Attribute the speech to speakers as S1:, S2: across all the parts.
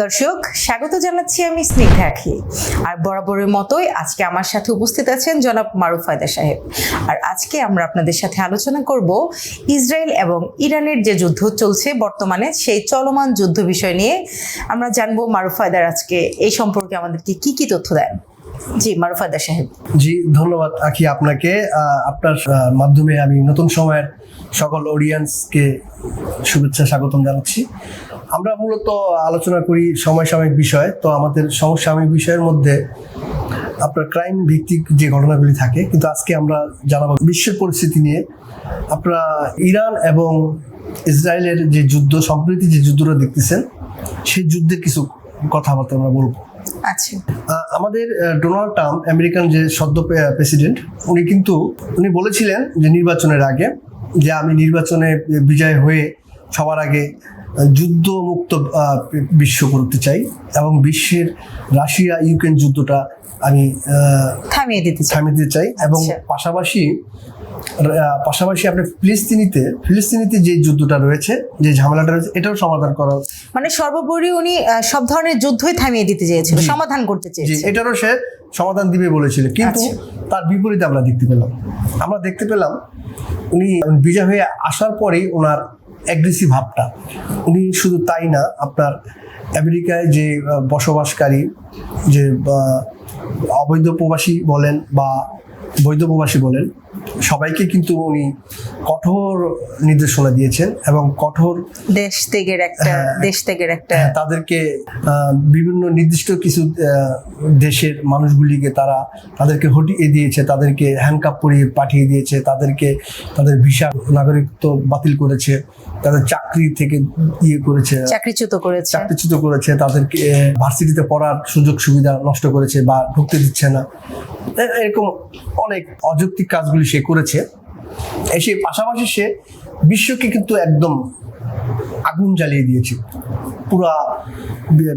S1: দর্শক, স্বাগত জানাচ্ছি আমি স্নিগ্ধা আখি। আর বরাবরের মতোই আজকে আমার সাথে উপস্থিত আছেন জনাব মারুফ ফায়দা সাহেব। আর আজকে আমরা আপনাদের সাথে আলোচনা করব ইসরায়েল এবং ইরানের যে যুদ্ধ চলছে বর্তমানে, সেই চলমান যুদ্ধ বিষয় নিয়ে। আমরা জানব মারুফ ফায়দার আজকে এই সম্পর্কে আমাদেরকে কি কি তথ্য দেন। জি, মারুফ ফায়দা সাহেব।
S2: জি, ধন্যবাদ আখি আপনাকে। আপনার মাধ্যমে আমি নতুন সময়ের সকল অডিয়েন্সকে শুভেচ্ছা স্বাগতম জানাচ্ছি। আমরা মূলত আলোচনা করি সমসাময়িক বিষয়। তো আমাদের সমসাময়িক বিষয়ের মধ্যে আপনার ক্রাইম ভিত্তিক যে ঘটনাগুলি থাকে কিন্তু আজকে আমরা জানাব বিশ্বের পরিস্থিতি নিয়ে। আপনারা ইরান এবং ইসরায়েলের যে যুদ্ধ সম্প্রতি যে যুদ্ধটা দেখতেছেন সেই যুদ্ধের কিছু কথাবার্তা আমরা বলব।
S1: আচ্ছা।
S2: আমাদের ডোনাল্ড ট্রাম্প আমেরিকান যে সদ্য প্রেসিডেন্ট উনি কিন্তু উনি বলেছিলেন যে নির্বাচনের আগে যে আমি নির্বাচনে বিজয় হয়ে সবার আগে যুদ্ধ মুক্ত বিশ্ব করতে চাই এবং বিশ্বের রাশিয়া ইউক্রেন যুদ্ধটা আমি
S1: থামিয়ে দিতে চাই
S2: থামিয়ে দিতে চাই এবং
S1: আচ্ছা।
S2: পাশাপাশি পাশাপাশি আপনি ফিলিস্তিনিতে ফিলিস্তিনিতে যে যুদ্ধটা রয়েছে যে ঝামেলাটা রয়েছে এটাও সমাধান করা
S1: মানে সর্বোপরি উনি সব ধরনের যুদ্ধই থামিয়ে দিতে চেয়েছিল সমাধান করতে চেয়েছিল।
S2: এটারও সে সমাধান দিবে বলেছিল। কিন্তু
S1: আচ্ছা।
S2: তার বিপরীতে আমরা দেখতে পেলাম। আমরা দেখতে পেলাম উনি বিজয় হয়ে আসার পরেই ওনার অ্যাগ্রেসিভ ভাবটা। উনি শুধু তাই না আপনার আমেরিকায় যে বসবাসকারী যে অবৈধ প্রবাসী বলেন বা বৈধ প্রবাসী বলেন সবাইকে কিন্তু উনি কঠোর নির্দেশনা দিয়েছেন এবং কঠোর
S1: দেশ ত্যাগের একটা
S2: হ্যাঁ।
S1: দেশ ত্যাগের একটা
S2: হ্যাঁ, তাদেরকে বিভিন্ন নির্দিষ্ট কিছু দেশের মানুষগুলিকে তারা তাদেরকে হটিয়ে দিয়েছে তাদেরকে হ্যান্ডকাপ পরিয়ে পাঠিয়ে দিয়েছে তাদেরকে তাদের ভিসা নাগরিকত্ব বাতিল করেছে তাদের চাকরি থেকে ইয়ে করেছে
S1: চাকরিচ্যুত করেছে
S2: চাকরিচ্যুত করেছে তাদেরকে ভার্সিটিতে পড়ার সুযোগ সুবিধা নষ্ট করেছে বা ঢুকতে দিচ্ছে না এরকম অনেক অযৌক্তিক কাজগুলি সে করেছে। এসে পাশাপাশি সে বিশ্বকে কিন্তু একদম আগুন জ্বালিয়ে দিয়েছে। পুরা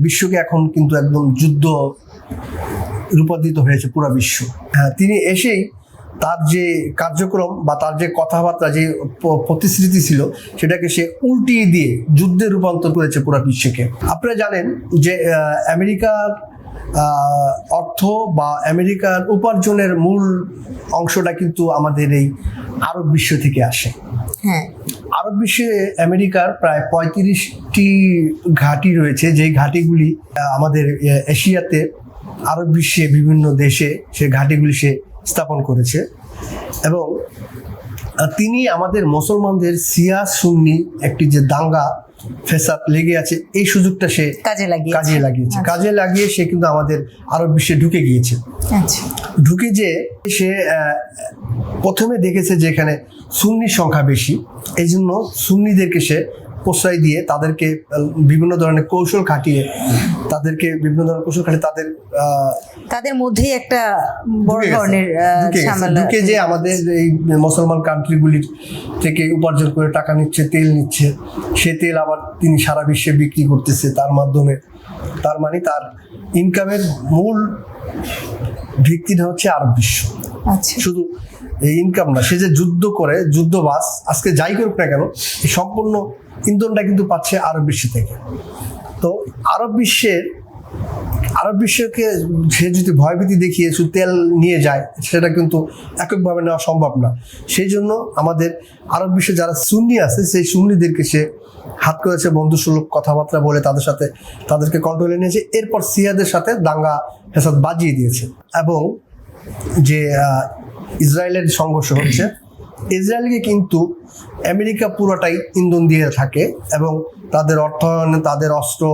S2: বিশ্বকে এখন কিন্তু একদম যুদ্ধ রূপান্তরিত হয়েছে পুরা বিশ্ব। হ্যাঁ তিনি এসেই তার যে কার্যক্রম বা তার যে কথাবার্তা, যে প্রতিশ্রুতি ছিল, সেটাকে সে উল্টিয়ে দিয়ে যুদ্ধে রূপান্তর করেছে পুরা বিশ্বকে। আপনারা জানেন যে আমেরিকার অর্থ বা আমেরিকার উপার্জনের মূল অংশটা কিন্তু আমাদের এই আরব বিশ্ব থেকে আসে।
S1: হ্যাঁ।
S2: আরব বিশ্বে আমেরিকার প্রায় পঁয়ত্রিশটি ঘাঁটি রয়েছে যেই ঘাঁটিগুলি আমাদের এশিয়াতে আরব বিশ্বে বিভিন্ন দেশে সে ঘাঁটিগুলি সে স্থাপন করেছে। এবং তিনি আমাদের মুসলমানদের সিয়া সুন্নি একটি যে দাঙ্গা ফেসাদ লেগে আছে এই সুযোগটা সে
S1: কাজে লাগিয়ে
S2: কাজে লাগিয়েছে।
S1: আচ্ছা।
S2: কাজে লাগিয়ে সে কিন্তু আমাদের আরব বিশ্বে ঢুকে গিয়েছে।
S1: আচ্ছা।
S2: ঢুকে যে সে প্রথমে দেখেছে যে এখানে সুন্নির সংখ্যা বেশি এই জন্য সুন্নিদেরকে সে প্রশ্রয় দিয়ে তাদেরকে বিভিন্ন ধরনের কৌশল খাটিয়ে তাদেরকে বিভিন্ন ধরনের কৌশল খাটিয়ে তাদের
S1: তাদের মধ্যেই একটা বড় ধরনের
S2: ঢুকে যে আমাদের এই মুসলমান কান্ট্রিগুলির থেকে উপার্জন করে টাকা নিচ্ছে তেল নিচ্ছে সে তেল আবার তিনি সারা বিশ্বে বিক্রি করতেছে তার মাধ্যমে। তার মানে তার ইনকামের মূল ভিত্তিটা হচ্ছে আরব বিশ্ব।
S1: আচ্ছা।
S2: শুধু এই ইনকাম না, সে যে যুদ্ধ করে যুদ্ধবাস আজকে যাই করুক না কেন, এই সম্পূর্ণ ইন্ধনটা কিন্তু পাচ্ছে আরব বিশ্ব থেকে। তো আরব বিশ্বের, আরব বিশ্বকে সে যদি ভয়ভীতি দেখিয়ে শুধু তেল নিয়ে যায়, সেটা কিন্তু এককভাবে নেওয়া সম্ভব না। সেই জন্য আমাদের আরব বিশ্বে যারা সুন্নি আছে, সেই সুন্নিদেরকে সে হাত করেছে বন্ধুসুলভ কথাবার্তা বলে তাদের সাথে, তাদেরকে কন্ট্রোলে নিয়েছে এরপর সিয়াদের সাথে দাঙ্গা ফেসাদ বাজিয়ে দিয়েছে। এবং যে ইসরায়েলের সংঘর্ষ হচ্ছে। ইসরায়েলকে কিন্তু আমেরিকা পুরোটাই ইন্ধন দিয়ে থাকে এবং তাদের অর্থায়ন তাদের অস্ত্র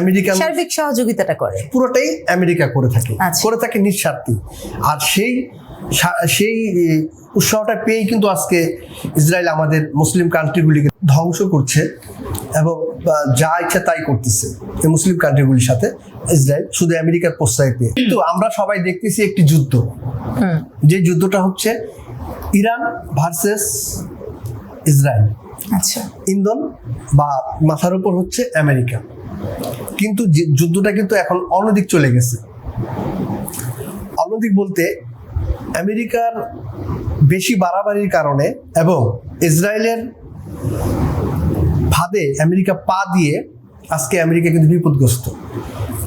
S2: আমেরিকান
S1: সার্বিক সহযোগিতাটা করে।
S2: পুরোটাই আমেরিকা করে থাকে
S1: আচ্ছা।
S2: করে থাকে নিঃস্বার্থী আর সেই সেই উৎসাহটা পেয়েই কিন্তু আজকে ইসরায়েল আমাদের মুসলিম কান্ট্রিগুলিকে ধ্বংস করছে এবং যা ইচ্ছা তাই করতেছে। মুসলিম কান্ট্রিগুলির সাথে ইসরায়েল শুধু আমেরিকার প্রশ্রয় পেয়ে। কিন্তু আমরা সবাই দেখতেছি একটি যুদ্ধ। যে যুদ্ধটা হচ্ছে ইরান ভার্সেস ইসরায়েল।
S1: আচ্ছা।
S2: ইন্ধন বা মাথার উপর হচ্ছে আমেরিকা। কিন্তু যে যুদ্ধটা কিন্তু এখন অন্যদিক চলে গেছে। অন্যদিক বলতে আমেরিকার বেশি বাড়াবাড়ির কারণে এবং ইসরায়েলের ফাঁদে আমেরিকা পা দিয়ে আজকে আমেরিকা কিন্তু বিপদগ্রস্ত।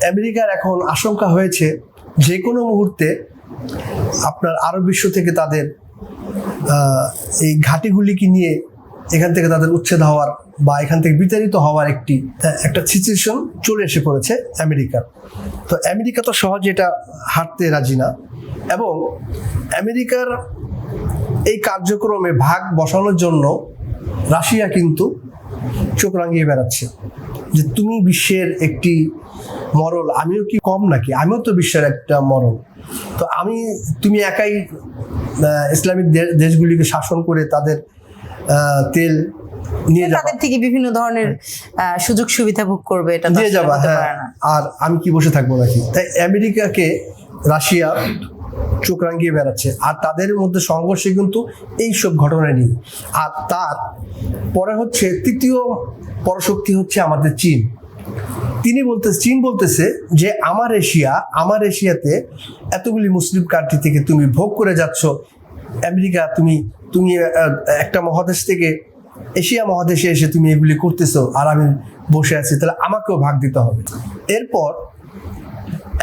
S2: আমেরিকার এখন আশঙ্কা হয়েছে যে কোনো মুহূর্তে আপনার আরব বিশ্ব থেকে তাদের এই ঘাটিগুলিকে নিয়ে এখান থেকে তাদের উচ্ছেদ হওয়ার বা এখান থেকে বিতাড়িত হওয়ার একটি, একটা সিচুয়েশন চলে এসে পড়েছে আমেরিকার তো আমেরিকা তো সহজে এটা হাঁটতে রাজি না এবং আমেরিকার এই কার্যক্রমে ভাগ বসানোর জন্য রাশিয়া কিন্তু চোখ রাঙিয়ে বেড়াচ্ছে যে তুমি বিশ্বের একটি মরল। আমিও কি কম নাকি? আমিও তো বিশ্বের একটা মরল। তো আমি তুমি একাই ইসলামিক দেশগুলিকে শাসন করে তাদের তেল নিয়ে
S1: তাদের থেকে বিভিন্ন ধরনের সুযোগ সুবিধা ভোগ করবে এটা
S2: দিয়ে যাবা হ্যাঁ। আর আমি কি বসে থাকব নাকি? তাই আমেরিকাকে রাশিয়া চোখ রাঙিয়ে বেড়াচ্ছে। আর তাদের মধ্যে সংঘর্ষে কিন্তু এইসব ঘটনা নেই। আর তার পরে হচ্ছে তৃতীয় পরশক্তি হচ্ছে আমাদের চীন। তিনি বলতে চীন বলতেছে যে, আমার এশিয়া, আমার এশিয়াতে এতগুলি মুসলিম কান্ট্রি থেকে তুমি ভোগ করে যাচ্ছ। আমেরিকা, তুমি তুমি একটা মহাদেশ থেকে এশিয়া মহাদেশে এসে তুমি এগুলি করতেছো, আর আমি বসে আছি, তাহলে আমাকেও ভাগ দিতে হবে। এরপর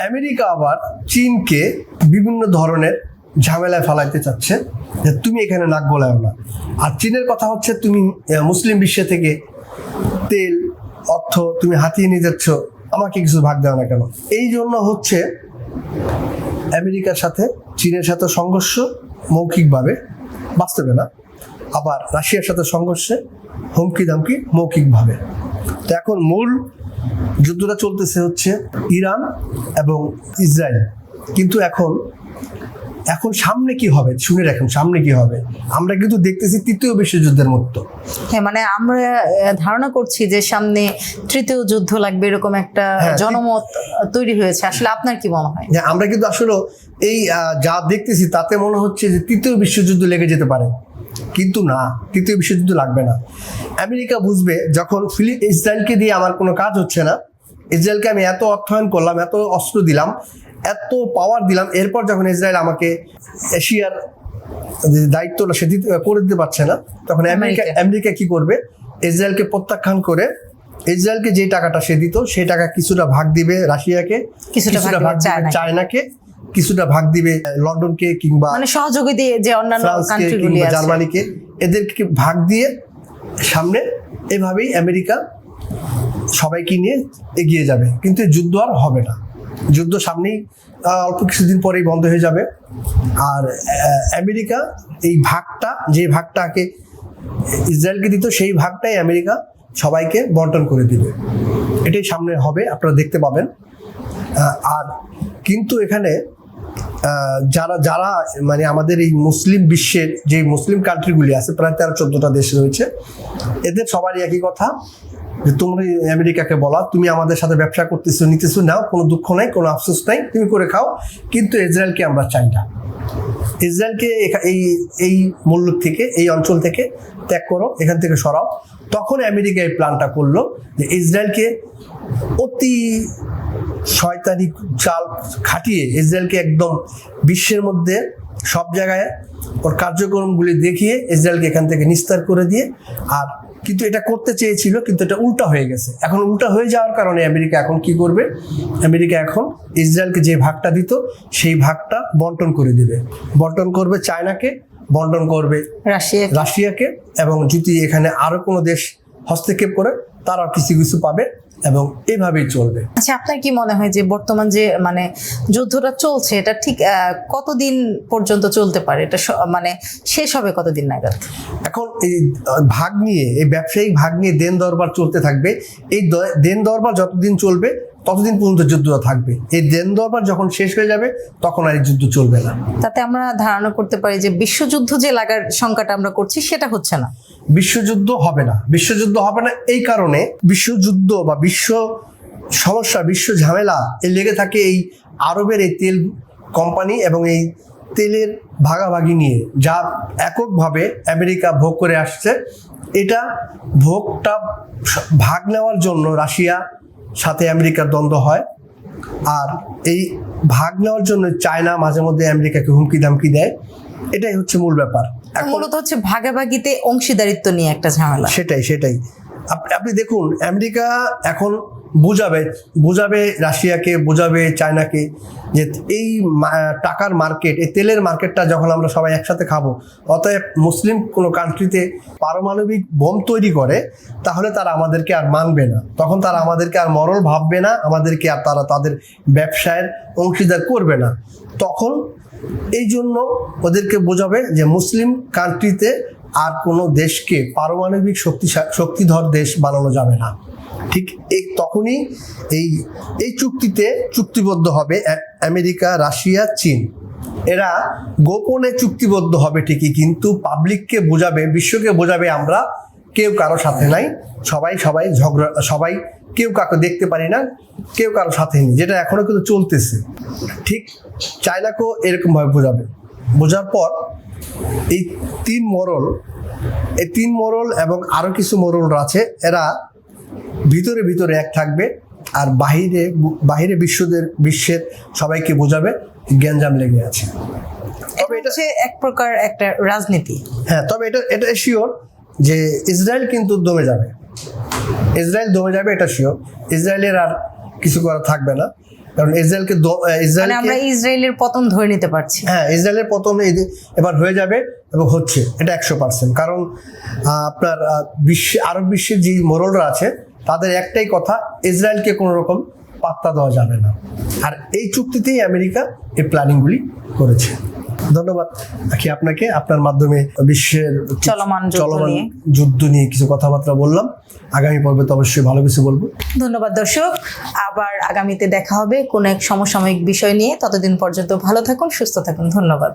S2: আমেরিকা আবার চীনকে বিভিন্ন ধরনের ঝামেলায় ফালাইতে চাচ্ছে যে, তুমি এখানে নাক গলাও না। আর চীনের কথা হচ্ছে, তুমি মুসলিম বিশ্ব থেকে তেল অর্থ তুমি হাতিয়ে নিয়ে যাচ্ছ, আমাকে কিছু ভাগ দেওয়া না কেন? এই জন্য হচ্ছে আমেরিকার সাথে চীনের সাথে সংঘর্ষ মৌখিকভাবে বাস্তবে না, আবার রাশিয়ার সাথে সংঘর্ষে হুমকি দামকি মৌখিকভাবে। তো এখন মূল যুদ্ধটা চলতেছে হচ্ছে ইরান এবং ইসরায়েল। কিন্তু এখন এখন সামনে কি হবে? শুনে রাখুন সামনে কি হবে? আমরা কিন্তু দেখতেছি তৃতীয় বিশ্বযুদ্ধের মতো
S1: হ্যাঁ মানে আমরা ধারণা করছি যে সামনে তৃতীয় যুদ্ধ লাগবে এরকম একটা
S2: হ্যাঁ,
S1: জনমত তৈরি হয়েছে। আসলে আপনার কি মনে হয়?
S2: আমরা কিন্তু আসলে এই যা দেখতেছি তাতে মনে হচ্ছে যে তৃতীয় বিশ্বযুদ্ধ লেগে যেতে পারে। কিন্তু না তৃতীয় বিশ্বযুদ্ধ লাগবে না। আমেরিকা বুঝবে যখন ফিলি ইসরায়েলকে দিয়ে আমার কোনো কাজ হচ্ছে না ইসরায়েলকে আমি এত অর্থায়ন করলাম এত অস্ত্র দিলাম এত পাওয়ার দিলাম। এরপর যখন ইসরায়েল আমাকে এশিয়ার দায়িত্বটা সে দিতে করে দিতে পারছে না তখন আমেরিকা
S1: আমেরিকা।
S2: কি করবে? ইসরায়েলকে প্রত্যাখ্যান করে ইসরায়েলকে যে টাকাটা সে দিত সেই টাকা কিছুটা ভাগ দিবে রাশিয়াকে
S1: কিছুটা ভাগ দিবে চায়নাকে।
S2: কিছুটা ভাগ দিবে লন্ডনকে কিংবা
S1: মানে সহযোগী যে অন্যান্য কান্ট্রিগুলি আছে।
S2: জার্মানিকে এদেরকে ভাগ দিয়ে সামনে এভাবেই আমেরিকা সবাইকে নিয়ে এগিয়ে যাবে। কিন্তু যুদ্ধ আর হবে না। যুদ্ধ সামনেই অল্প কিছুদিন পরেই বন্ধ হয়ে যাবে। আর আমেরিকা এই ভাগটা, যে ভাগটাকে ইসরায়েলকে দিত, সেই ভাগটাই আমেরিকা সবাইকে বন্টন করে দিবে। এটাই সামনে হবে, আপনারা দেখতে পাবেন। আর কিন্তু এখানে যারা যারা মানে আমাদের এই মুসলিম বিশ্বের যে মুসলিম কান্ট্রিগুলি আছে, প্রায় তেরো, চোদ্দটা দেশ রয়েছে, এদের সবারই একই কথা। যে তোমরা আমেরিকাকে বলা, তুমি আমাদের সাথে ব্যবসা করতেছো, নিতেছো, নাও, কোনো দুঃখ নাই, কোনো আফসোস নাই, তুমি করে খাও, কিন্তু ইসরায়েলকে আমরা চাই না। ইসরায়েলকে এই এই মূল্য থেকে, এই অঞ্চল থেকে ত্যাগ করো, এখান থেকে সরাও। তখন আমেরিকা এই প্ল্যানটা করল যে ইসরায়েলকে অতি শয়তানি চাল খাটিয়ে, ইসরায়েলকে একদম বিশ্বের মধ্যে সব জায়গায় ওর কার্যক্রমগুলি দেখিয়ে, ইসরায়েলকে এখান থেকে নিস্তার করে দিয়ে, আর কিন্তু এটা করতে চেয়েছিল কিন্তু এটা উল্টা হয়ে গেছে। এখন উল্টা হয়ে যাওয়ার কারণে আমেরিকা এখন কি করবে? আমেরিকা এখন ইসরায়েলকে যে ভাগটা দিত সেই ভাগটা বন্টন করে দিবে। বন্টন করবে চায়নাকে বন্টন করবে
S1: রাশিয়া
S2: রাশিয়াকে এবং যদি এখানে আরও কোনো দেশ হস্তক্ষেপ করে তারা কিছু কিছু পাবে। এবং এভাবেই চলবে।
S1: আচ্ছা আপনার কি মনে হয় যে বর্তমান যে মানে যুদ্ধটা চলছে এটা ঠিক কতদিন পর্যন্ত চলতে পারে? এটা মানে শেষ হবে কতদিন নাগাদ?
S2: এখন এই ভাগ নিয়ে এই ব্যবসায়িক ভাগ নিয়ে দেন দরবার চলতে থাকবে। এই দেন দরবার যতদিন চলবে ততদিন পর্যন্ত যুদ্ধটা থাকবে। এই দেন দরবার যখন শেষ হয়ে যাবে তখন আর এই যুদ্ধ চলবে না।
S1: তাতে আমরা ধারণা করতে পারি যে বিশ্বযুদ্ধ যে লাগার সংখ্যাটা আমরা করছি সেটা হচ্ছে না।
S2: বিশ্বযুদ্ধ হবে না। বিশ্বযুদ্ধ হবে না এই কারণে বিশ্বযুদ্ধ বা বিশ্ব সমস্যা বিশ্ব ঝামেলা এই লেগে থাকে এই আরবের এই তেল কোম্পানি এবং এই তেলের ভাগাভাগি নিয়ে যা এককভাবে আমেরিকা ভোগ করে আসছে। এটা ভোগটা ভাগ নেওয়ার জন্য রাশিয়া সাথে আমেরিকার দ্বন্দ্ব হয়। আর এই ভাগ নেওয়ার জন্য চায়না মাঝে মধ্যে আমেরিকাকে হুমকি দামকি দেয়। এটাই হচ্ছে মূল ব্যাপার।
S1: মূলত হচ্ছে ভাগাভাগিতে অংশীদারিত্ব নিয়ে একটা ঝামেলা।
S2: সেটাই সেটাই। আপনি দেখুন আমেরিকা এখন বোঝাবে বোঝাবে রাশিয়াকে, বোঝাবে চায়নাকে যে এই টাকার মার্কেট এই তেলের মার্কেটটা যখন আমরা সবাই একসাথে খাব, অতএব মুসলিম কোনো কান্ট্রিতে পারমাণবিক বোম তৈরি করে, তাহলে তারা আমাদেরকে আর মানবে না। তখন তারা আমাদেরকে আর মরল ভাববে না, আমাদেরকে আর তারা তাদের ব্যবসায়ের অংশীদার করবে না। তখন এই জন্য ওদেরকে বোঝাবে যে মুসলিম কান্ট্রিতে আর কোনো দেশকে পারমাণবিক শক্তি শক্তিধর দেশ বানানো যাবে না। ঠিক এই তখনই এই এই চুক্তিতে চুক্তিবদ্ধ হবে আমেরিকা, রাশিয়া, চীন। এরা গোপনে চুক্তিবদ্ধ হবে ঠিকই, কিন্তু পাবলিককে বোঝাবে, বিশ্বকে বোঝাবে আমরা কেউ কারও সাথে নাই। সবাই সবাই ঝগড়া, সবাই কেউ কাউকে দেখতে পারি না, কেউ কারও সাথে নেই, যেটা এখনও কিন্তু চলতেছে। ঠিক চায়নাকেও এরকমভাবে বোঝাবে। বোঝার পর এই তিন মরল এই তিন মরল এবং আরও কিছু মরল আছে, এরা ভিতরে ভিতরে এক থাকবে আর বাহিরে বাহিরে বিশ্বদের বিশ্বের সবাইকে বোঝাবে গ্যাঞ্জাম লেগে আছে। তবে এটা
S1: হচ্ছে এক প্রকার একটা রাজনীতি।
S2: হ্যাঁ তবে এটা এটা শিওর যে ইসরায়েল কিন্তু দমে যাবে। ইসরায়েল দমে যাবে এটা শিওর। ইসরায়েলের আর কিছু করা থাকবে না। কারণ ইসরায়েলকে
S1: মানে
S2: ইসরায়েলকে
S1: আমরা ইসরায়েলের পতন ধরে নিতে পারছি।
S2: হ্যাঁ ইসরায়েলের পতন এবার হয়ে যাবে এবং হচ্ছে এটা একশো পার্সেন্ট। কারণ আপনার বিশ্বে আরব বিশ্বের যে মোরলরা আছে তাদের একটাই কথা ইসরায়েলকে কোনো রকম পাত্তা দেওয়া যাবে না। আর এই চুক্তিতেই আমেরিকা এই প্ল্যানিংগুলি করেছে। ধন্যবাদ আখি আপনাকে আপনার মাধ্যমে বিশ্বের
S1: চলমান
S2: চলমান যুদ্ধ নিয়ে কিছু কথাবার্তা বললাম। আগামী পর্বে তো অবশ্যই ভালো কিছু বলব।
S1: ধন্যবাদ দর্শক আবার আগামীতে দেখা হবে কোনো এক সমসাময়িক বিষয় নিয়ে। ততদিন পর্যন্ত ভালো থাকুন সুস্থ থাকুন ধন্যবাদ।